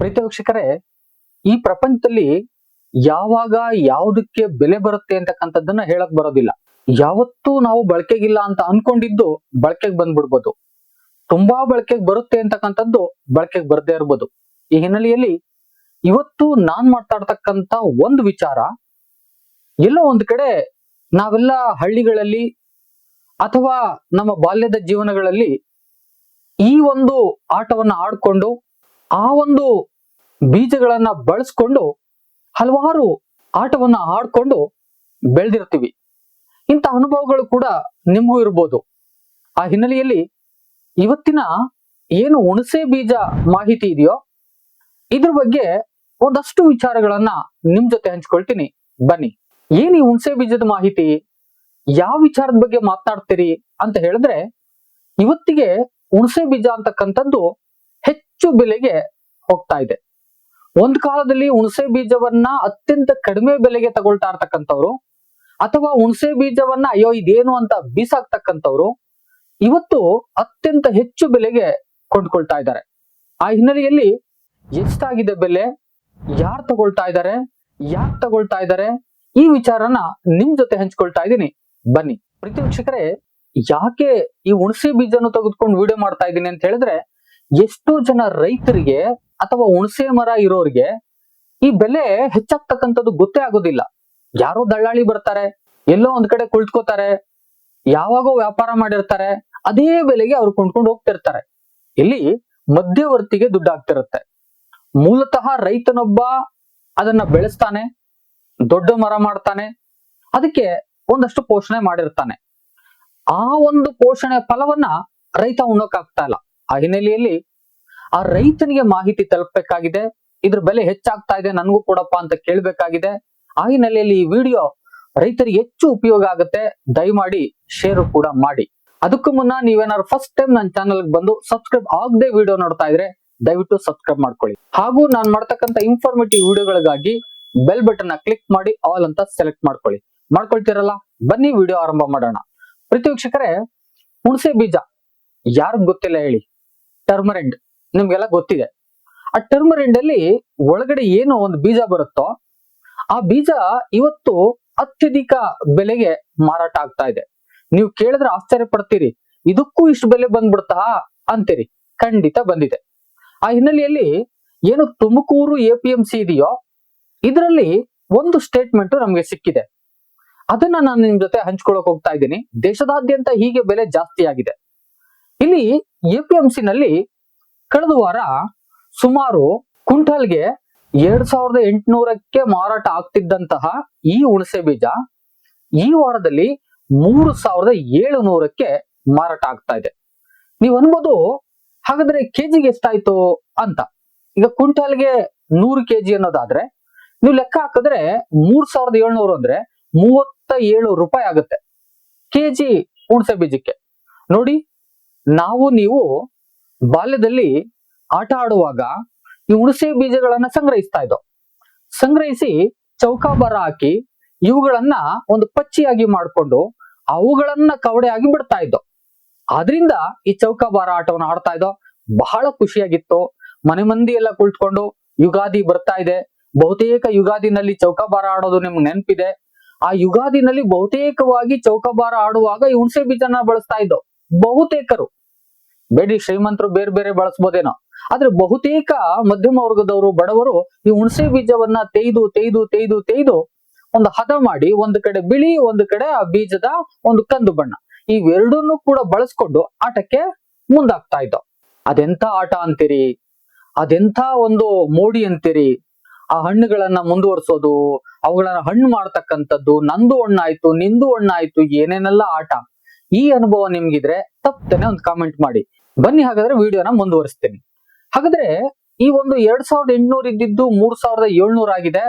ಪ್ರೀತಿ ವೀಕ್ಷಕರೇ, ಈ ಪ್ರಪಂಚದಲ್ಲಿ ಯಾವಾಗ ಯಾವುದಕ್ಕೆ ಬೆಲೆ ಬರುತ್ತೆ ಅಂತಕ್ಕಂಥದ್ದನ್ನ ಹೇಳಕ್ ಬರೋದಿಲ್ಲ. ಯಾವತ್ತೂ ನಾವು ಬಳಕೆಗಿಲ್ಲ ಅಂತ ಅನ್ಕೊಂಡಿದ್ದು ಬಳಕೆಗೆ ಬಂದ್ಬಿಡ್ಬೋದು. ತುಂಬಾ ಬಳಕೆಗೆ ಬರುತ್ತೆ ಅಂತಕ್ಕಂಥದ್ದು ಬಳಕೆಗೆ ಬರದೇ ಇರ್ಬೋದು. ಈ ಹಿನ್ನೆಲೆಯಲ್ಲಿ ಇವತ್ತು ನಾನ್ ಮಾತಾಡ್ತಕ್ಕಂತ ಒಂದು ವಿಚಾರ, ಎಲ್ಲೋ ಒಂದ್ ಕಡೆ ನಾವೆಲ್ಲ ಹಳ್ಳಿಗಳಲ್ಲಿ ಅಥವಾ ನಮ್ಮ ಬಾಲ್ಯದ ಜೀವನಗಳಲ್ಲಿ ಈ ಒಂದು ಆಟವನ್ನ ಆಡ್ಕೊಂಡು, ಆ ಒಂದು ಬೀಜಗಳನ್ನ ಬಳಸ್ಕೊಂಡು ಹಲವಾರು ಆಟವನ್ನ ಆಡ್ಕೊಂಡು ಬೆಳೆದಿರ್ತೀವಿ. ಇಂಥ ಅನುಭವಗಳು ಕೂಡ ನಿಮಗೂ ಇರ್ಬೋದು. ಆ ಹಿನ್ನೆಲೆಯಲ್ಲಿ ಇವತ್ತಿನ ಏನು ಹುಣಸೆ ಬೀಜ ಮಾಹಿತಿ ಇದೆಯೋ, ಇದ್ರ ಬಗ್ಗೆ ಒಂದಷ್ಟು ವಿಚಾರಗಳನ್ನ ನಿಮ್ ಜೊತೆ ಹಂಚ್ಕೊಳ್ತೀನಿ. ಬನ್ನಿ. ಏನು ಈ ಹುಣಸೆ ಬೀಜದ ಮಾಹಿತಿ? ಯಾವ ವಿಚಾರದ ಬಗ್ಗೆ ಮಾತನಾಡ್ತೀರಿ ಅಂತ ಹೇಳಿದ್ರೆ, ಇವತ್ತಿಗೆ ಹುಣಸೆ ಬೀಜ ಅಂತಕ್ಕಂಥದ್ದು ಹೆಚ್ಚು ಬೆಲೆಗೆ ಹೋಗ್ತಾ ಇದೆ. ಒಂದ್ ಕಾಲದಲ್ಲಿ ಹುಣಸೆ ಬೀಜವನ್ನ ಅತ್ಯಂತ ಕಡಿಮೆ ಬೆಲೆಗೆ ತಗೊಳ್ತಾ ಇರ್ತಕ್ಕಂಥವ್ರು, ಅಥವಾ ಹುಣಸೆ ಬೀಜವನ್ನ ಅಯ್ಯೋ ಇದೇನು ಅಂತ ಬೀಸಾಕ್ತಕ್ಕಂಥವ್ರು, ಇವತ್ತು ಅತ್ಯಂತ ಹೆಚ್ಚು ಬೆಲೆಗೆ ಕೊಂಡ್ಕೊಳ್ತಾ ಇದ್ದಾರೆ. ಆ ಹಿನ್ನೆಲೆಯಲ್ಲಿ ಎಷ್ಟಾಗಿದೆ ಬೆಲೆ? ಯಾರು ತಗೊಳ್ತಾ ಇದ್ದಾರೆ? ಯಾಕೆ ತಗೊಳ್ತಾ ಇದ್ದಾರೆ? ಈ ವಿಚಾರನ ನಿಮ್ ಜೊತೆ ಹಂಚ್ಕೊಳ್ತಾ ಇದ್ದೀನಿ. ಬನ್ನಿ. ಪ್ರೀತಿ ವೀಕ್ಷಕರೇ, ಯಾಕೆ ಈ ಹುಣಸೆ ಬೀಜನ ತೆಗೆದುಕೊಂಡು ವಿಡಿಯೋ ಮಾಡ್ತಾ ಇದ್ದೀನಿ ಅಂತ ಹೇಳಿದ್ರೆ, ಎಷ್ಟೋ ಜನ ರೈತರಿಗೆ ಅಥವಾ ಹುಣಸೆ ಮರ ಇರೋರಿಗೆ ಈ ಬೆಲೆ ಹೆಚ್ಚಾಗ್ತಕ್ಕಂಥದ್ದು ಗೊತ್ತೇ ಆಗೋದಿಲ್ಲ. ಯಾರೋ ದಳ್ಳಾಳಿ ಬರ್ತಾರೆ, ಎಲ್ಲೋ ಒಂದ್ ಕಡೆ ಕುಳಿತ್ಕೋತಾರೆ, ಯಾವಾಗೋ ವ್ಯಾಪಾರ ಮಾಡಿರ್ತಾರೆ, ಅದೇ ಬೆಲೆಗೆ ಅವ್ರು ಕೊಂಡ್ಕೊಂಡು ಹೋಗ್ತಿರ್ತಾರೆ. ಇಲ್ಲಿ ಮಧ್ಯವರ್ತಿಗೆ ದುಡ್ಡಾಗ್ತಿರುತ್ತೆ ಮೂಲತಃ ರೈತನೊಬ್ಬ ಅದನ್ನ ಬೆಳೆಸ್ತಾನೆ, ದೊಡ್ಡ ಮರ ಮಾಡ್ತಾನೆ, ಅದಕ್ಕೆ ಒಂದಷ್ಟು ಪೋಷಣೆ ಮಾಡಿರ್ತಾನೆ. ಆ ಒಂದು ಪೋಷಣೆ ಫಲವನ್ನ ರೈತ ಉಣ್ಣೋಕಾಗ್ತಾ ಇಲ್ಲ. ಆ ಹಿನ್ನೆಲೆಯಲ್ಲಿ ಆ ರೈತನಿಗೆ ಮಾಹಿತಿ ತಲುಪಬೇಕಾಗಿದೆ. ಇದ್ರ ಬೆಲೆ ಹೆಚ್ಚಾಗ್ತಾ ಇದೆ, ನನಗೂ ಕೊಡಪ್ಪ ಅಂತ ಕೇಳ್ಬೇಕಾಗಿದೆ. ಆ ಹಿನ್ನೆಲೆಯಲ್ಲಿ ಈ ವಿಡಿಯೋ ರೈತರಿಗೆ ಹೆಚ್ಚು ಉಪಯೋಗ ಆಗುತ್ತೆ. ದಯಮಾಡಿ ಶೇರ್ ಕೂಡ ಮಾಡಿ. ಅದಕ್ಕೂ ಮುನ್ನ ನೀವೇನಾದ್ರು ಫಸ್ಟ್ ಟೈಮ್ ನನ್ನ ಚಾನಲ್ ಬಂದು ಸಬ್ಸ್ಕ್ರೈಬ್ ಆಗದೆ ವಿಡಿಯೋ ನೋಡ್ತಾ ಇದ್ರೆ ದಯವಿಟ್ಟು ಸಬ್ಸ್ಕ್ರೈಬ್ ಮಾಡ್ಕೊಳ್ಳಿ. ಹಾಗೂ ನಾನು ಮಾಡ್ತಕ್ಕಂಥ ಇನ್ಫಾರ್ಮೇಟಿವ್ ವಿಡಿಯೋಗಳಿಗಾಗಿ ಬೆಲ್ ಬಟನ್ ಕ್ಲಿಕ್ ಮಾಡಿ ಆಲ್ ಅಂತ ಸೆಲೆಕ್ಟ್ ಮಾಡ್ಕೊಳ್ಳಿ. ಮಾಡ್ಕೊಳ್ತೀರಲ್ಲ? ಬನ್ನಿ, ವಿಡಿಯೋ ಆರಂಭ ಮಾಡೋಣ. ಪ್ರತಿ ವೀಕ್ಷಕರೇ, ಹುಣಸೆ ಬೀಜ ಯಾರಿಗೂ ಗೊತ್ತಿಲ್ಲ ಹೇಳಿ? ಟರ್ಮರೆಂಡ್ ನಿಮ್ಗೆಲ್ಲ ಗೊತ್ತಿದೆ. ಆ ಟರ್ಮರಿಂಡ್ ಅಲ್ಲಿ ಒಳಗಡೆ ಏನು ಒಂದು ಬೀಜ ಬರುತ್ತೋ, ಆ ಬೀಜ ಇವತ್ತು ಅತ್ಯಧಿಕ ಬೆಲೆಗೆ ಮಾರಾಟ ಆಗ್ತಾ ಇದೆ. ನೀವು ಕೇಳಿದ್ರೆ ಆಶ್ಚರ್ಯ ಪಡ್ತೀರಿ. ಇದಕ್ಕೂ ಇಷ್ಟು ಬೆಲೆ ಬಂದ್ಬಿಡ್ತಾ ಅಂತೀರಿ. ಖಂಡಿತ ಬಂದಿದೆ. ಆ ಹಿನ್ನೆಲೆಯಲ್ಲಿ ಏನು Tumakuru A P M C ಇದೆಯೋ, ಇದರಲ್ಲಿ ಒಂದು ಸ್ಟೇಟ್ಮೆಂಟ್ ನಮಗೆ ಸಿಕ್ಕಿದೆ. ಅದನ್ನ ನಾನು ನಿಮ್ ಜೊತೆ ಹಂಚ್ಕೊಳಕ್ ಹೋಗ್ತಾ ಇದ್ದೀನಿ. ದೇಶದಾದ್ಯಂತ ಹೀಗೆ ಬೆಲೆ ಜಾಸ್ತಿ ಆಗಿದೆ ಇಲ್ಲಿ ಎ ಪಿ ಎಂ ಸಿ ನಲ್ಲಿ ಕಳೆದ ವಾರ ಸುಮಾರು ಕುಂಟಲ್ಗೆ ಎರಡ್ ಸಾವಿರದ ಎಂಟುನೂರಕ್ಕೆ ಮಾರಾಟ ಆಗ್ತಿದ್ದಂತಹ ಈ ಹುಣಸೆ ಬೀಜ ಈ ವಾರದಲ್ಲಿ ಮೂರು ಸಾವಿರದ ಏಳುನೂರಕ್ಕೆ ಮಾರಾಟ ಆಗ್ತಾ ಇದೆ. ನೀವು ಅನ್ಬೋದು, ಹಾಗಾದ್ರೆ ಕೆಜಿಗೆ ಎಷ್ಟಾಯ್ತು ಅಂತ. ಈಗ ಕುಂಟಲ್ಗೆ ನೂರು ಕೆಜಿ ಅನ್ನೋದಾದ್ರೆ ನೀವು ಲೆಕ್ಕ ಹಾಕಿದ್ರೆ ಮೂರ್ ಸಾವಿರದ ಏಳ್ನೂರು ಅಂದ್ರೆ ಮೂವತ್ತ ಏಳು ರೂಪಾಯಿ ಆಗುತ್ತೆ. ಕೆಜಿ ಹುಣಸೆ ಬೀಜಕ್ಕೆ. ನೋಡಿ, ನಾವು ನೀವು ಬಾಲ್ಯದಲ್ಲಿ ಆಟ ಆಡುವಾಗ ಈ ಹುಣಸೆ ಬೀಜಗಳನ್ನ ಸಂಗ್ರಹಿಸ್ತಾ ಇದ್ದೋ. ಸಂಗ್ರಹಿಸಿ ಚೌಕಾಬಾರ ಹಾಕಿ ಇವುಗಳನ್ನ ಒಂದು ಪಚ್ಚಿಯಾಗಿ ಮಾಡಿಕೊಂಡು ಅವುಗಳನ್ನ ಕವಡೆಯಾಗಿ ಬಿಡ್ತಾ ಇದ್ದೋ. ಆದ್ರಿಂದ ಈ ಚೌಕಾಬಾರ ಆಟವನ್ನು ಆಡ್ತಾ ಇದ್ದೋ. ಬಹಳ ಖುಷಿಯಾಗಿತ್ತು. ಮನೆ ಮಂದಿ ಎಲ್ಲ ಕುಳಿತುಕೊಂಡು ಯುಗಾದಿ ಬರ್ತಾ ಇದೆ. ಬಹುತೇಕ ಯುಗಾದಿನಲ್ಲಿ ಚೌಕಾಬಾರ ಆಡೋದು ನಿಮ್ಗೆ ನೆನಪಿದೆ. ಆ ಯುಗಾದಿನಲ್ಲಿ ಬಹುತೇಕವಾಗಿ ಚೌಕಾಬಾರ ಆಡುವಾಗ ಈ ಹುಣಸೆ ಬೀಜನ ಬಳಸ್ತಾ ಇದ್ದೋ. ಬಹುತೇಕರು. ಬೇಡಿ, ಶ್ರೀಮಂತರು ಬೇರೆ ಬೇರೆ ಬಳಸ್ಬೋದೇನೋ. ಆದ್ರೆ ಬಹುತೇಕ ಮಧ್ಯಮ ವರ್ಗದವರು, ಬಡವರು ಈ ಹುಣಸೆ ಬೀಜವನ್ನ ತೆಯ್ದು ತೆಯ್ದು ತೆಯ್ದು ತೆಯ್ದು ಒಂದು ಹದ ಮಾಡಿ ಒಂದು ಕಡೆ ಬಿಳಿ, ಒಂದು ಕಡೆ ಆ ಬೀಜದ ಒಂದು ಕಂದು ಬಣ್ಣ. ಇವೆರಡನ್ನೂ ಕೂಡ ಬಳಸ್ಕೊಂಡು ಆಟಕ್ಕೆ ಮುಂದಾಗ್ತಾ ಇದ್ದವು ಅದೆಂತ ಆಟ ಅಂತೀರಿ? ಅದೆಂತ ಒಂದು ಮೋಡಿ ಅಂತೀರಿ? ಆ ಹಣ್ಣುಗಳನ್ನ ಮುಂದುವರಿಸೋದು, ಅವುಗಳನ್ನ ಹಣ್ಣು ಮಾಡ್ತಕ್ಕಂಥದ್ದು ನಂದು ಹಣ್ಣಾಯ್ತು, ನಿಂದು ಹಣ್ಣಾಯ್ತು, ಏನೇನೆಲ್ಲ ಆಟ. ಈ ಅನುಭವ ನಿಮ್ಗಿದ್ರೆ ತಪ್ಪೇನೆ ಒಂದು ಕಾಮೆಂಟ್ ಮಾಡಿ. ಬನ್ನಿ ಹಾಗಾದ್ರೆ ವಿಡಿಯೋನ ಮುಂದುವರಿಸ್ತೇನೆ. ಹಾಗಾದ್ರೆ ಈ ಒಂದು ಎರಡ್ ಸಾವಿರದ ಎಂಟುನೂರ ಇದ್ದಿದ್ದು ಮೂರ್ ಸಾವಿರದ ಏಳ್ನೂರ ಆಗಿದೆ.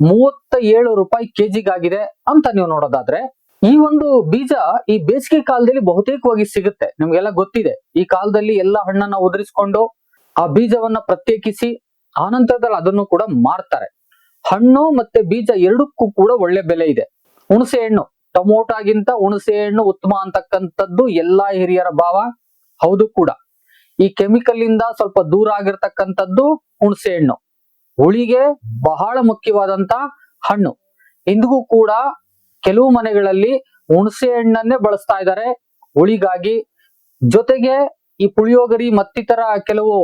ಮೂವತ್ತ ಏಳು ರೂಪಾಯಿ ಕೆಜಿಗಾಗಿದೆ ಅಂತ ನೀವು ನೋಡೋದಾದ್ರೆ ಈ ಒಂದು ಬೀಜ ಈ ಬೇಸಿಗೆ ಕಾಲದಲ್ಲಿ ಬಹುತೇಕವಾಗಿ ಸಿಗುತ್ತೆ. ನಿಮ್ಗೆಲ್ಲ ಗೊತ್ತಿದೆ. ಈ ಕಾಲದಲ್ಲಿ ಎಲ್ಲ ಹಣ್ಣನ್ನ ಉದುರಿಸಿಕೊಂಡು ಆ ಬೀಜವನ್ನ ಪ್ರತ್ಯೇಕಿಸಿ ಆನಂತರದಲ್ಲಿ ಅದನ್ನು ಕೂಡ ಮಾರ್ತಾರೆ. ಹಣ್ಣು ಮತ್ತೆ ಬೀಜ ಎರಡಕ್ಕೂ ಕೂಡ ಒಳ್ಳೆ ಬೆಲೆ ಇದೆ. ಹುಣಸೆ ಹಣ್ಣು ಟೊಮೊಟೊಗಿಂತ ಹುಣಸೆ ಹಣ್ಣು ಉತ್ತಮ ಅಂತಕ್ಕಂಥದ್ದು ಎಲ್ಲಾ ಹಿರಿಯರ ಭಾವ. ಹೌದು ಕೂಡ. ಈ ಕೆಮಿಕಲ್ ಇಂದ ಸ್ವಲ್ಪ ದೂರ ಆಗಿರ್ತಕ್ಕಂಥದ್ದು ಹುಣಸೆ ಹಣ್ಣು. ಹುಳಿಗೆ ಬಹಳ ಮುಖ್ಯವಾದಂತ ಹಣ್ಣು. ಇಂದಿಗೂ ಕೂಡ ಕೆಲವು ಮನೆಗಳಲ್ಲಿ ಹುಣಸೆ ಹಣ್ಣನ್ನೇ ಬಳಸ್ತಾ ಇದ್ದಾರೆ. ಹುಳಿಗಾಗಿ ಜೊತೆಗೆ ಈ ಪುಳಿಯೋಗರಿ ಮತ್ತಿತರ ಕೆಲವು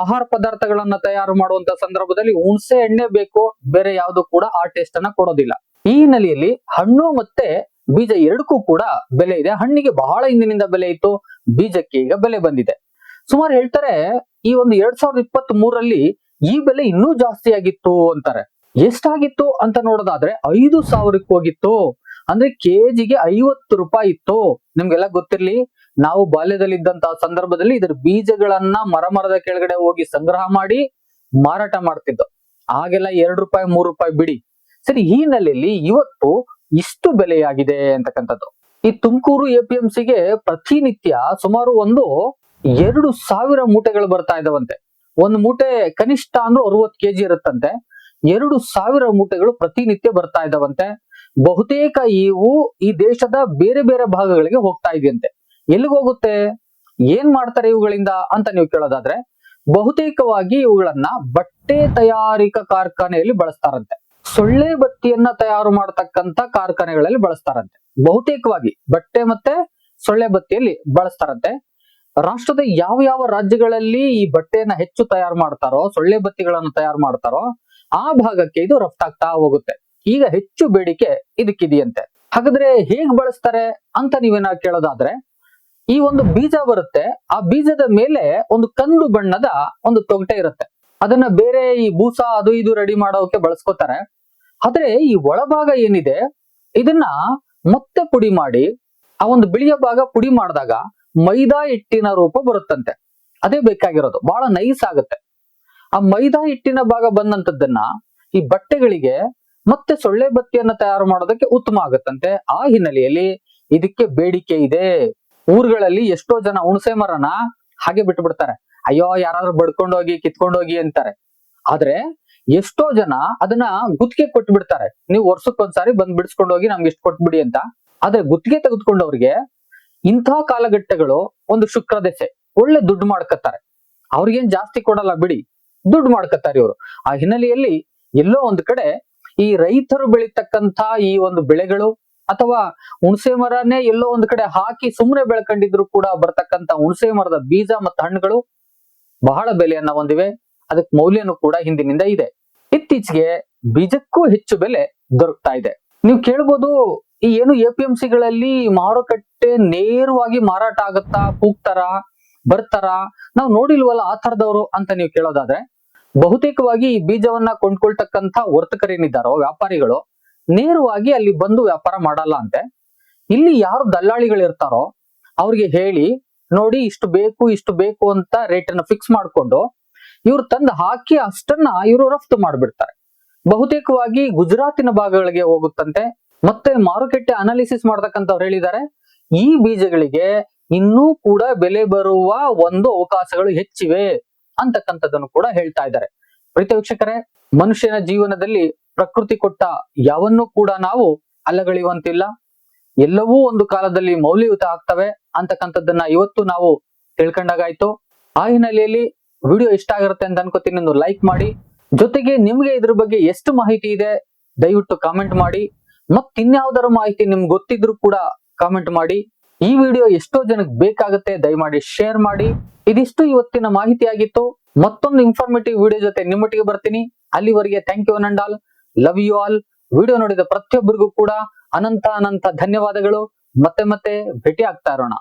ಆಹಾರ ಪದಾರ್ಥಗಳನ್ನ ತಯಾರು ಮಾಡುವಂತ ಸಂದರ್ಭದಲ್ಲಿ ಹುಣಸೆ ಎಣ್ಣೆ ಬೇಕು. ಬೇರೆ ಯಾವುದು ಕೂಡ ಆ ಟೇಸ್ಟ್ ಅನ್ನ ಕೊಡೋದಿಲ್ಲ. ಈ ಹಿನ್ನೆಲೆಯಲ್ಲಿ ಹಣ್ಣು ಮತ್ತೆ ಬೀಜ ಎರಡಕ್ಕೂ ಕೂಡ ಬೆಲೆ ಇದೆ. ಹಣ್ಣಿಗೆ ಬಹಳ ಹಿಂದಿನಿಂದ ಬೆಲೆ ಇತ್ತು. ಬೀಜಕ್ಕೆ ಈಗ ಬೆಲೆ ಬಂದಿದೆ. ಸುಮಾರು ಹೇಳ್ತಾರೆ, ಈ ಒಂದು ಎರಡ್ ಸಾವಿರದ ಇಪ್ಪತ್ತ್ ಮೂರಲ್ಲಿ ಈ ಬೆಲೆ ಇನ್ನೂ ಜಾಸ್ತಿ ಆಗಿತ್ತು ಅಂತಾರೆ. ಎಷ್ಟಾಗಿತ್ತು ಅಂತ ನೋಡೋದಾದ್ರೆ, ಐದು ಸಾವಿರಕ್ಕೆ ಹೋಗಿತ್ತು. ಅಂದ್ರೆ ಕೆಜಿಗೆ ಐವತ್ತು ರೂಪಾಯಿ ಇತ್ತು. ನಿಮ್ಗೆಲ್ಲ ಗೊತ್ತಿರ್ಲಿ, ನಾವು ಬಾಲ್ಯದಲ್ಲಿದ್ದಂತಹ ಸಂದರ್ಭದಲ್ಲಿ ಇದರ ಬೀಜಗಳನ್ನ ಮರ ಮರದ ಕೆಳಗಡೆ ಹೋಗಿ ಸಂಗ್ರಹ ಮಾಡಿ ಮಾರಾಟ ಮಾಡ್ತಿದ್ದು. ಆಗೆಲ್ಲ ಎರಡು ರೂಪಾಯಿ, ಮೂರು ರೂಪಾಯಿ ಬಿಡಿ. ಸರಿ, ಈ ನೆಲೆಯಲ್ಲಿ ಇವತ್ತು ಇಷ್ಟು ಬೆಲೆಯಾಗಿದೆ ಅಂತಕ್ಕಂಥದ್ದು. ಈ ತುಮಕೂರು ಎಪಿಎಂಸಿಗೆ ಪ್ರತಿನಿತ್ಯ ಸುಮಾರು ಒಂದು ಎರಡು ಸಾವಿರ ಮೂಟೆಗಳು ಬರ್ತಾ ಇದಾವಂತೆ. ಒಂದು ಮೂಟೆ ಕನಿಷ್ಠ ಅಂದ್ರೆ ಅರವತ್ತು ಕೆಜಿ ಇರುತ್ತಂತೆ. ಎರಡು ಸಾವಿರ ಮೂಟೆಗಳು ಪ್ರತಿನಿತ್ಯ ಬರ್ತಾ ಇದಾವಂತೆ. ಬಹುತೇಕ ಇವು ಈ ದೇಶದ ಬೇರೆ ಬೇರೆ ಭಾಗಗಳಿಗೆ ಹೋಗ್ತಾ ಇದೆಯಂತೆ. ಎಲ್ಲಿಗೆ ಹೋಗುತ್ತೆ? ಏನ್ ಮಾಡ್ತಾರೆ ಇವುಗಳಿಂದ ಅಂತ ನೀವು ಕೇಳೋದಾದ್ರೆ, ಬಹುತೇಕವಾಗಿ ಇವುಗಳನ್ನ ಬಟ್ಟೆ ತಯಾರಿಕಾ ಕಾರ್ಖಾನೆಯಲ್ಲಿ ಬಳಸ್ತಾರಂತೆ. ಸೊಳ್ಳೆ ಬತ್ತಿಯನ್ನ ತಯಾರು ಮಾಡತಕ್ಕಂತ ಕಾರ್ಖಾನೆಗಳಲ್ಲಿ ಬಳಸ್ತಾರಂತೆ. ಬಹುತೇಕವಾಗಿ ಬಟ್ಟೆ ಮತ್ತೆ ಸೊಳ್ಳೆ ಬತ್ತಿಯಲ್ಲಿ ಬಳಸ್ತಾರಂತೆ. ರಾಷ್ಟ್ರದ ಯಾವ ಯಾವ ರಾಜ್ಯಗಳಲ್ಲಿ ಈ ಬಟ್ಟೆಯನ್ನ ಹೆಚ್ಚು ತಯಾರು ಮಾಡ್ತಾರೋ, ಸೊಳ್ಳೆ ಬತ್ತಿಗಳನ್ನು ತಯಾರು ಮಾಡ್ತಾರೋ, ಆ ಭಾಗಕ್ಕೆ ಇದು ರಫ್ತಾಗ್ತಾ ಹೋಗುತ್ತೆ. ಈಗ ಹೆಚ್ಚು ಬೇಡಿಕೆ ಇದಕ್ಕಿದೆಯಂತೆ. ಹಾಗಾದ್ರೆ ಹೇಗ್ ಬಳಸ್ತಾರೆ ಅಂತ ನೀವೇನ ಕೇಳೋದಾದ್ರೆ, ಈ ಒಂದು ಬೀಜ ಬರುತ್ತೆ. ಆ ಬೀಜದ ಮೇಲೆ ಒಂದು ಕಂದು ಬಣ್ಣದ ಒಂದು ತೊಗಟೆ ಇರುತ್ತೆ. ಅದನ್ನ ಬೇರೆ ಈ ಬೂಸ ಅದು ಇದು ರೆಡಿ ಮಾಡೋಕೆ ಬಳಸ್ಕೋತಾರೆ. ಆದ್ರೆ ಈ ಒಳಭಾಗ ಏನಿದೆ? ಇದನ್ನ ಮತ್ತೆ ಪುಡಿ ಮಾಡಿ, ಆ ಒಂದು ಬಿಳಿಯ ಭಾಗ ಪುಡಿ ಮಾಡಿದಾಗ ಮೈದಾ ಹಿಟ್ಟಿನ ರೂಪ ಬರುತ್ತಂತೆ. ಅದೇ ಬೇಕಾಗಿರೋದು. ಬಹಳ ನೈಸ್ ಆಗುತ್ತೆ. ಆ ಮೈದಾ ಹಿಟ್ಟಿನ ಭಾಗ ಬಂದಂತದ್ದನ್ನ ಈ ಬಟ್ಟೆಗಳಿಗೆ ಮತ್ತೆ ಸೊಳ್ಳೆ ಬತ್ತಿಯನ್ನ ತಯಾರು ಮಾಡೋದಕ್ಕೆ ಉತ್ತಮ ಆಗುತ್ತಂತೆ. ಆ ಹಿನ್ನೆಲೆಯಲ್ಲಿ ಇದಕ್ಕೆ ಬೇಡಿಕೆ ಇದೆ. ಊರುಗಳಲ್ಲಿ ಎಷ್ಟೋ ಜನ ಹುಣಸೆ ಮರನ ಹಾಗೆ ಬಿಟ್ಟು ಬಿಡ್ತಾರೆ ಅಯ್ಯೋ, ಯಾರಾದ್ರೂ ಬಡ್ಕೊಂಡೋಗಿ, ಕಿತ್ಕೊಂಡೋಗಿ ಅಂತಾರೆ. ಆದ್ರೆ ಎಷ್ಟೋ ಜನ ಅದನ್ನ ಗುತ್ತಿಗೆ ಕೊಟ್ಟು ಬಿಡ್ತಾರೆ ನೀವು ವರ್ಷಕ್ಕೊಂದ್ಸಾರಿ ಬಂದ್ ಬಿಡಿಸ್ಕೊಂಡು ಹೋಗಿ ನಮ್ಗೆ ಇಷ್ಟು ಕೊಟ್ಬಿಡಿ ಅಂತ. ಆದ್ರೆ ಗುತ್ತಿಗೆ ತೆಗೆದುಕೊಂಡವ್ರಿಗೆ ಇಂತಹ ಕಾಲಘಟ್ಟಗಳು ಒಂದು ಶುಕ್ರ ದೆಸೆ. ಒಳ್ಳೆ ದುಡ್ಡು ಮಾಡ್ಕತ್ತಾರೆ. ಅವ್ರಿಗೇನ್ ಜಾಸ್ತಿ ಕೊಡಲ್ಲ ಬಿಡಿ. ದುಡ್ಡು ಮಾಡ್ಕತ್ತಾರೆ ಇವರು. ಆ ಹಿನ್ನೆಲೆಯಲ್ಲಿ ಎಲ್ಲೋ ಒಂದ್ ಕಡೆ ಈ ರೈತರು ಬೆಳಿತಕ್ಕಂತ ಈ ಒಂದು ಬೆಳೆಗಳು ಅಥವಾ ಹುಣಸೆ ಮರನೇ ಎಲ್ಲೋ ಒಂದ್ ಕಡೆ ಹಾಕಿ ಸುಮ್ಮನೆ ಬೆಳ್ಕೊಂಡಿದ್ರು ಕೂಡ ಬರ್ತಕ್ಕಂತ ಹುಣಸೆ ಮರದ ಬೀಜ ಮತ್ತು ಹಣ್ಣುಗಳು ಬಹಳ ಬೆಲೆಯನ್ನ ಹೊಂದಿವೆ. ಅದಕ್ಕೆ ಮೌಲ್ಯನೂ ಕೂಡ ಹಿಂದಿನಿಂದ ಇದೆ. ಇತ್ತೀಚೆಗೆ ಬೀಜಕ್ಕೂ ಹೆಚ್ಚು ಬೆಲೆ ದೊರಕ್ತಾ ಇದೆ. ನೀವು ಕೇಳ್ಬೋದು, ಈ ಏನು ಎ ಪಿ ಎಂ ಸಿಗಳಲ್ಲಿ ಮಾರುಕಟ್ಟೆ ನೇರವಾಗಿ ಮಾರಾಟ ಆಗತ್ತಾ, ಕೂಗ್ತಾರ, ಬರ್ತಾರ? ನಾವು ನೋಡಿಲ್ವಲ್ಲ ಆ ತರದವರು ಅಂತ ನೀವು ಕೇಳೋದಾದ್ರೆ, ಬಹುತೇಕವಾಗಿ ಈ ಬೀಜವನ್ನ ಕೊಂಡ್ಕೊಳ್ತಕ್ಕಂತ ವರ್ತಕರೇನಿದ್ದಾರೋ ವ್ಯಾಪಾರಿಗಳು, ನೇರವಾಗಿ ಅಲ್ಲಿ ಬಂದು ವ್ಯಾಪಾರ ಮಾಡಲ್ಲ ಅಂತೆ. ಇಲ್ಲಿ ಯಾರು ದಲ್ಲಾಳಿಗಳು ಇರ್ತಾರೋ ಅವ್ರಿಗೆ ಹೇಳಿ, ನೋಡಿ, ಇಷ್ಟು ಬೇಕು ಇಷ್ಟು ಬೇಕು ಅಂತ ರೇಟ್ ಅನ್ನ ಫಿಕ್ಸ್ ಮಾಡ್ಕೊಂಡು ಇವ್ರು ತಂದು ಹಾಕಿ ಅಷ್ಟನ್ನ ಇವರು ರಫ್ತು ಮಾಡಿಬಿಡ್ತಾರೆ. ಬಹುತೇಕವಾಗಿ ಗುಜರಾತಿನ ಭಾಗಗಳಿಗೆ ಹೋಗುತ್ತಂತೆ, ಮತ್ತೆ ಮಾರುಕಟ್ಟೆ ಅನಾಲಿಸಿಸ್ ಮಾಡ್ತಕ್ಕಂಥವ್ರು ಹೇಳಿದ್ದಾರೆ, ಈ ಬೀಜಗಳಿಗೆ ಇನ್ನೂ ಕೂಡ ಬೆಲೆ ಬರುವ ಒಂದು ಅವಕಾಶಗಳು ಹೆಚ್ಚಿವೆ ಅಂತಕ್ಕಂಥದ್ದನ್ನು ಕೂಡ ಹೇಳ್ತಾ ಇದ್ದಾರೆ. ಪ್ರೀತ ಮನುಷ್ಯನ ಜೀವನದಲ್ಲಿ ಪ್ರಕೃತಿ ಕೊಟ್ಟ ಯಾವನ್ನೂ ಕೂಡ ನಾವು ಅಲ್ಲಗಳೆಯುವಂತಿಲ್ಲ. ಎಲ್ಲವೂ ಒಂದು ಕಾಲದಲ್ಲಿ ಮೌಲ್ಯಯುತ ಆಗ್ತವೆ ಅಂತಕ್ಕಂಥದ್ದನ್ನ ಇವತ್ತು ನಾವು ತಿಳ್ಕೊಂಡಾಗಾಯ್ತು. ಆ ಹಿನ್ನೆಲೆಯಲ್ಲಿ ವಿಡಿಯೋ ಇಷ್ಟ ಆಗಿರುತ್ತೆ ಅಂತ ಅನ್ಕೋತೀನಿ, ಒಂದು ಲೈಕ್ ಮಾಡಿ. ಜೊತೆಗೆ ನಿಮ್ಗೆ ಇದ್ರ ಬಗ್ಗೆ ಎಷ್ಟು ಮಾಹಿತಿ ಇದೆ, ದಯವಿಟ್ಟು ಕಾಮೆಂಟ್ ಮಾಡಿ. ಮತ್ತಿನ್ಯಾವ್ದಾರ ಮಾಹಿತಿ ನಿಮ್ಗೆ ಗೊತ್ತಿದ್ರು ಕೂಡ ಕಾಮೆಂಟ್ ಮಾಡಿ. ಈ ವಿಡಿಯೋ ಎಷ್ಟೋ ಜನಕ್ಕೆ ಬೇಕಾಗುತ್ತೆ, ದಯಮಾಡಿ ಶೇರ್ ಮಾಡಿ. ಇದಿಷ್ಟು ಇವತ್ತಿನ ಮಾಹಿತಿ ಆಗಿತ್ತು. ಮತ್ತೊಂದು ಇನ್ಫಾರ್ಮೇಟಿವ್ ವಿಡಿಯೋ ಜೊತೆ ನಿಮ್ಮೊಟ್ಟಿಗೆ ಬರ್ತೀನಿ. ಅಲ್ಲಿವರೆಗೆ thank you and all love you all video ನೋಡಿದ ಪ್ರತಿಯೊಬ್ಬರಿಗೂ ಕೂಡ ಅನಂತ ಅನಂತ ಧನ್ಯವಾದಗಳು. ಮತ್ತೆ ಮತ್ತೆ ಭೇಟಿ ಆಗ್ತಾ ಇರೋಣ.